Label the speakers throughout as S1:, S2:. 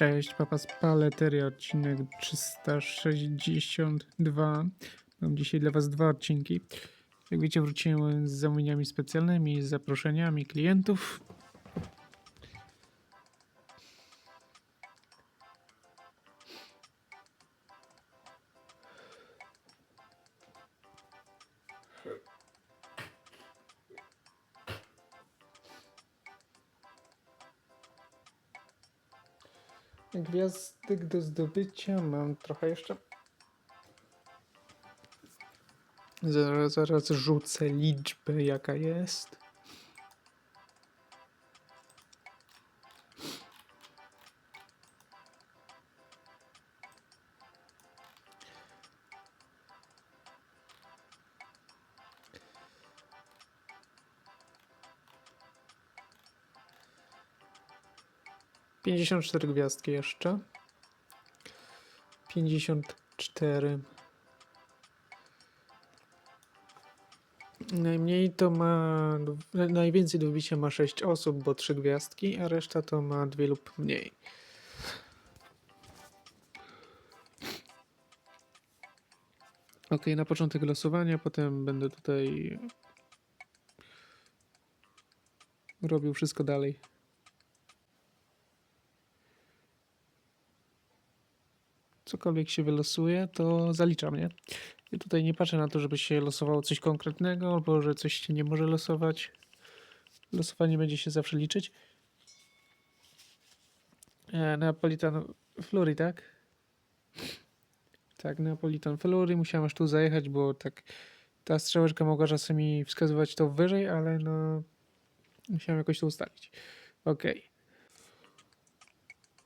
S1: Cześć, Papa Spaleteria, odcinek 362. Mam dzisiaj dla Was dwa odcinki. Jak wiecie, wróciłem z zamówieniami specjalnymi, z zaproszeniami klientów. Gwiazdek do zdobycia mam trochę jeszcze. Zaraz, zaraz rzucę liczbę, jaka jest. Pięćdziesiąt cztery gwiazdki jeszcze. Pięćdziesiąt cztery. Najmniej to ma, najwięcej do wybicia ma 6 osób, bo 3 gwiazdki, a reszta to ma 2 lub mniej. Ok, na początek losowania, potem będę tutaj robił wszystko dalej. Cokolwiek się wylosuje, to zaliczam, nie? I tutaj nie patrzę na to, żeby się losowało coś konkretnego, albo że coś się nie może losować. Losowanie będzie się zawsze liczyć. E, Neapolitan Flurry, tak? Tak, Neapolitan Flurry. Musiałem aż tu zajechać, bo tak ta strzałeczka mogła czasami wskazywać to wyżej, ale no musiałem jakoś to ustalić. Ok.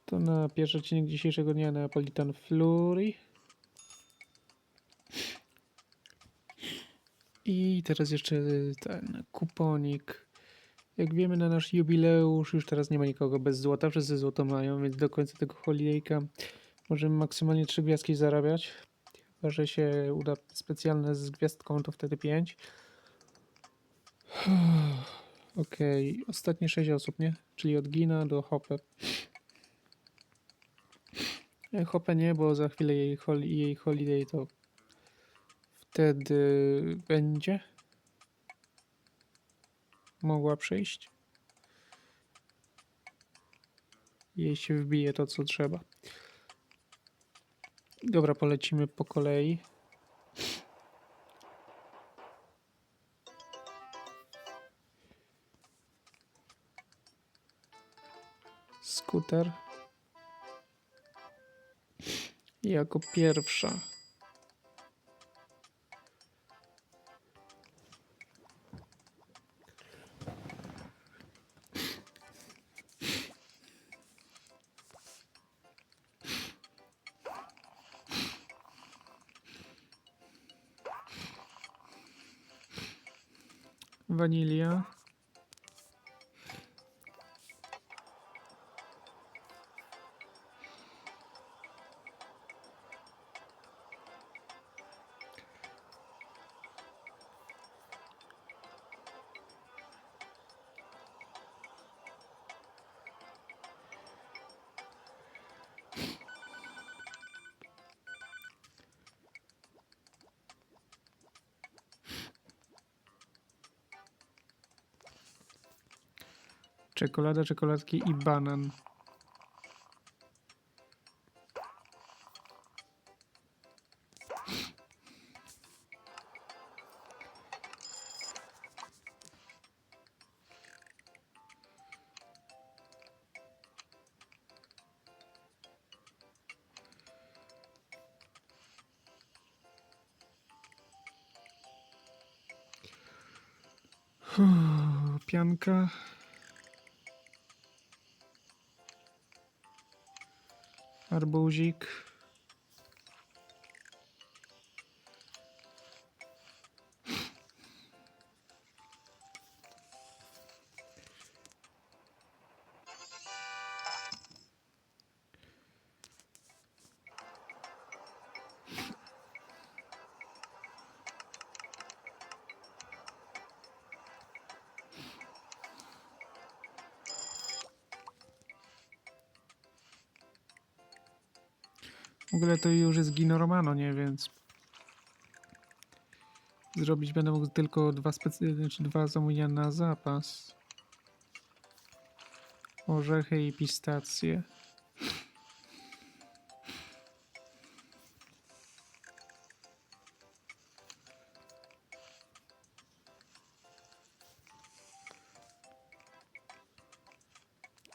S1: To na pierwszy odcinek dzisiejszego dnia Neapolitan Flurry. I teraz jeszcze ten kuponik. Jak wiemy na nasz jubileusz już teraz nie ma nikogo bez złota, wszyscy złoto mają, więc do końca tego holidayka możemy maksymalnie 3 gwiazdki zarabiać. Chyba, że się uda specjalne z gwiazdką, to wtedy 5. Okej, ostatnie 6 osób, nie? Czyli od Gina do Hopę. Hopę nie, bo za chwilę jej, hol jej holiday to wtedy będzie mogła przyjść. Jej się wbije to, co trzeba. Dobra, polecimy po kolei. Skuter. Jako pierwsza. Wanilia. Czekolada, czekoladki i banan. Pianka. Arbuzik. W ogóle to już jest Gino Romano, nie? Więc zrobić będę mógł tylko dwa, znaczy dwa zamówienia na zapas. Orzechy i pistacje.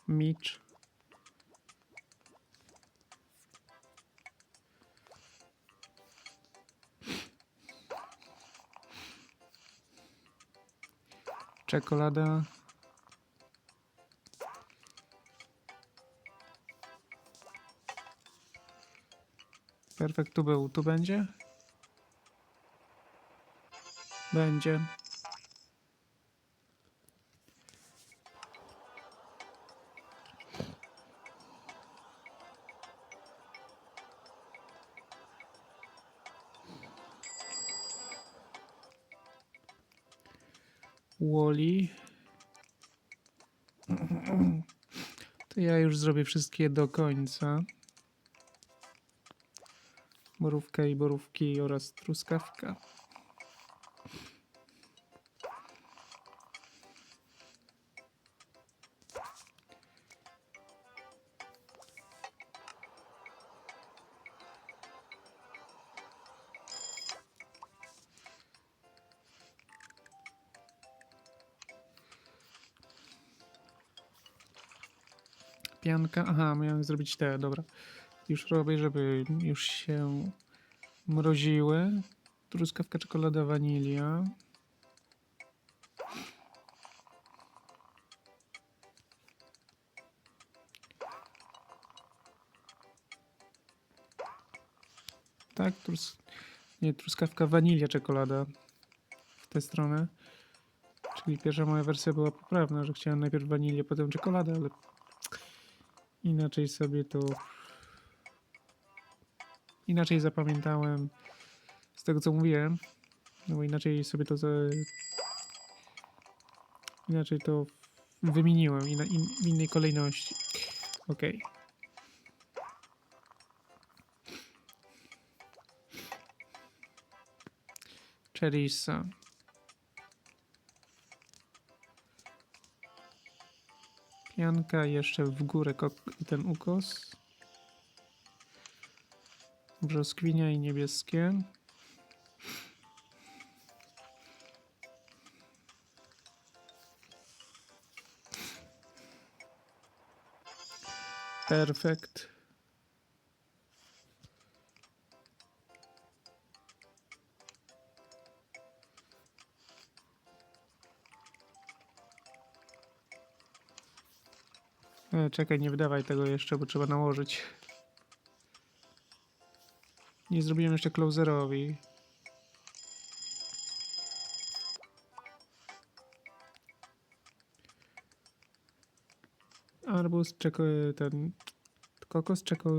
S1: Micz. Czekolada. Perfekt, tu był, tu będzie? Będzie. Woli. To ja już zrobię wszystkie do końca. Borówka i borówki oraz truskawka. Pianka. Aha, miałem zrobić te, dobra. Już robię, żeby już się mroziły. Truskawka, czekolada, wanilia. Tak, trus... nie, truskawka, wanilia, czekolada. W tę stronę. Czyli pierwsza moja wersja była poprawna, że chciałem najpierw wanilię, potem czekoladę, ale inaczej sobie to inaczej zapamiętałem z tego co mówiłem. No bo inaczej sobie to za... inaczej to wymieniłem in, w innej kolejności. Ok. Cherisa. Pianka jeszcze w górę ten ukos. Brzoskwinia i niebieskie. Perfekt. E, czekaj, nie wydawaj tego jeszcze, bo trzeba nałożyć. Nie zrobiłem jeszcze closerowi. Arbuz, czeko, ten kokos, czeko,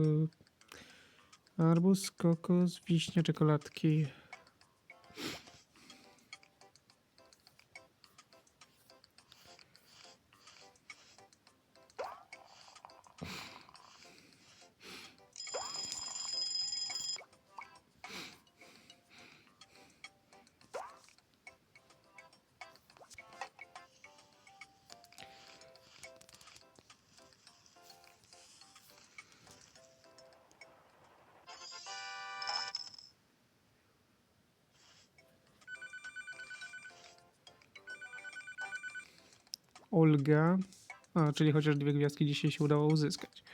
S1: arbuz, kokos, wiśnia, czekoladki. Olga. A, czyli chociaż dwie gwiazdki dzisiaj się udało uzyskać.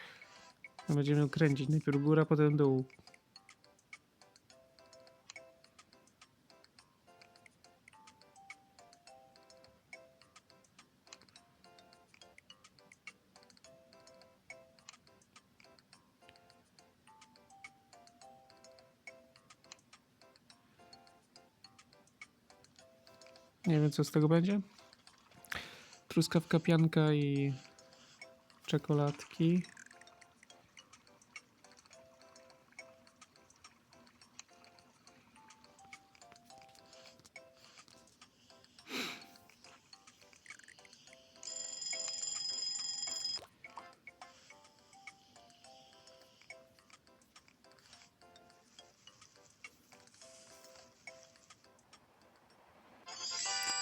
S1: Będziemy kręcić najpierw góra, potem dół. Nie wiem, co z tego będzie truskawka, pianka i czekoladki.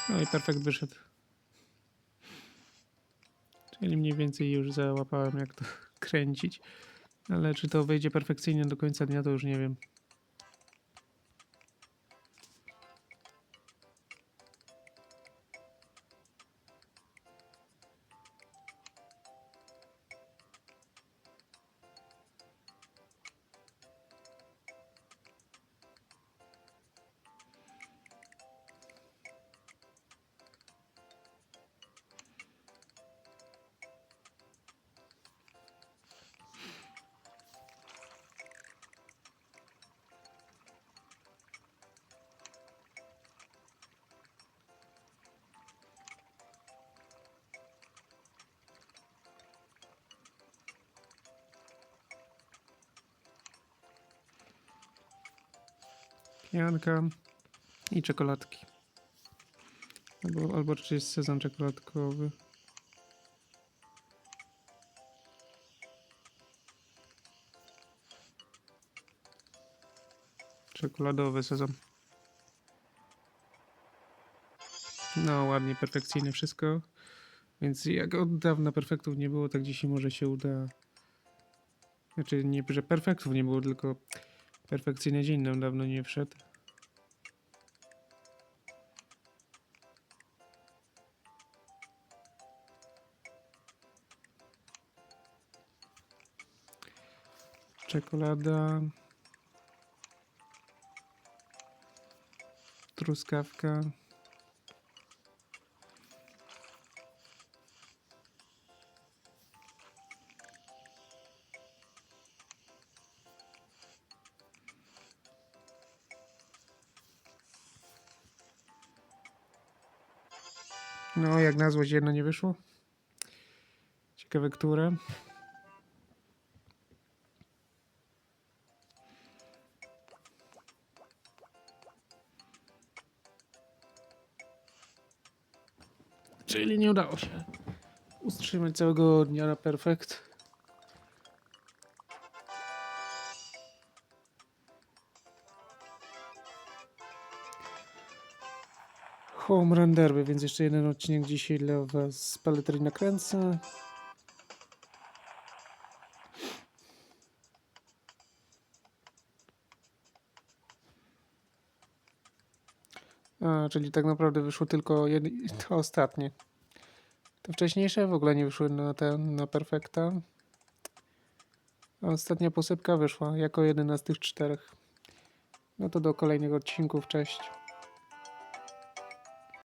S1: No i perfekt wyszedł. Czyli mniej więcej już załapałem jak to kręcić. Ale czy to wyjdzie perfekcyjnie do końca dnia, to już nie wiem. Pianka i czekoladki. Albo, albo czy jest sezon czekoladkowy. Czekoladowy sezon. No, ładnie, perfekcyjnie wszystko. Więc jak od dawna perfektów nie było, tak dzisiaj może się uda. Znaczy, nie, że perfektów nie było, tylko perfekcyjny dzień nam dawno nie wszedł. Czekolada. Truskawka. No, jak na złość jedno nie wyszło. Ciekawe, które. Czyli nie udało się utrzymać całego dnia na perfekt. Home Run Derby, więc jeszcze jeden odcinek dzisiaj dla Was z paletry nakręcę. A, czyli tak naprawdę wyszło tylko jed... to ostatnie. Te wcześniejsze w ogóle nie wyszły na ten, na perfekta. A ostatnia posypka wyszła jako jedyna z tych czterech. No to do kolejnych odcinków, cześć.